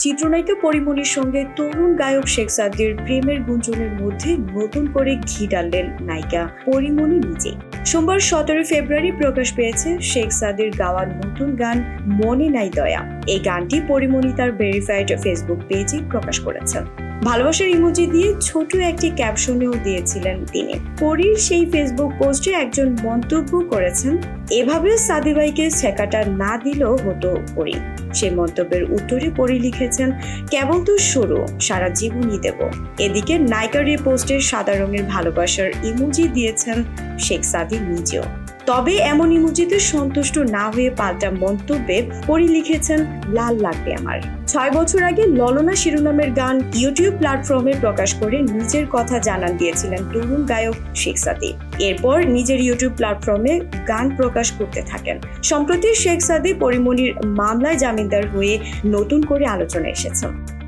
চিত্রনায়িকা পরিমণির সঙ্গে তরুণ গায়ক শেখ সাদির প্রেমের গুঞ্জনের মধ্যে নতুন করে ঘি ডাললেন নায়িকা পরিমণি নিজে সোমবার সতেরো ফেব্রুয়ারি প্রকাশ পেয়েছে শেখ সাদির গাওয়া নতুন গান মনে নাই দয়া। এই গানটি পরিমণি তার ভেরিফাইড ফেসবুক পেজে প্রকাশ করেছেন ভালোবাসার ইমোজি দিয়ে ছোট একটি ক্যাপশনেও দিয়েছিলেন তিনি। পরীর সেই ফেসবুক পোস্টে একজন মন্তব্য করেছেন এভাবে সাদিবাইকে ছেকাটা না দিলেও হতো পরি। সেই মন্তব্যের উত্তরে পরি লিখেছেন, কেবল তো শুরু, সারা জীবনই দেব। এদিকে নায়িকার এই পোস্টের সাদা রঙের ভালোবাসার ইমোজি দিয়েছেন শেখ সাদি নিজেও। তবে এমন ইমোজিতে সন্তুষ্ট না হয়ে পাল্টা মন্তব্যে পরি লিখেছেন লাল লাগবে আমার। ছয় বছর আগে ললনা শিরোনামের গান ইউটিউব প্ল্যাটফর্মে প্রকাশ করে নিজের কথা জানান দিয়েছিলেন তরুণ গায়ক শেখ সাদি। এরপর নিজের ইউটিউব প্ল্যাটফর্মে গান প্রকাশ করতে থাকেন। সম্প্রতি শেখ সাদি পরিমণির মামলায় জামিনদার হয়ে নতুন করে আলোচনা এসেছেন।